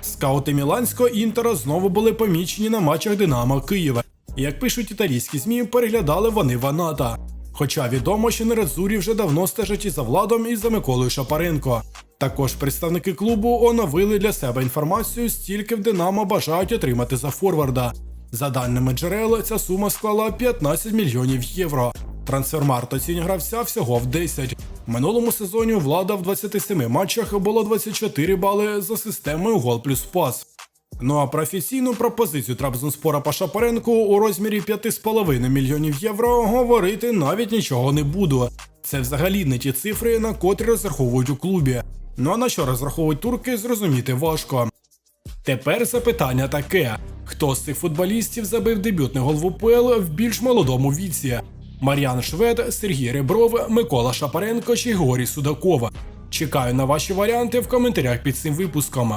Скаути Міланського інтера знову були помічені на матчах Динамо Києва. Як пишуть італійські ЗМІ, переглядали вони Ваната. Хоча відомо, що Нередзурі вже давно стежать і за владом, і за Миколою Шапаренко. Також представники клубу оновили для себе інформацію, стільки в Динамо бажають отримати за форварда. За даними джерел, ця сума склала 15 мільйонів євро. Трансфермарт оцінює гравця всього в 10. Минулому сезоні влада в 27 матчах було 24 бали за системою гол плюс пас. Ну а про офіційну пропозицію Трабзонспора по Шапаренку у розмірі 5,5 мільйонів євро говорити навіть нічого не буду. Це взагалі не ті цифри, на котрі розраховують у клубі. Ну а на що розраховують турки, зрозуміти важко. Тепер запитання таке: хто з цих футболістів забив дебютний гол в УПЛ в більш молодому віці? Мар'ян Швед, Сергій Ребров, Микола Шапаренко чи Горі Судакова. Чекаю на ваші варіанти в коментарях під цим випуском.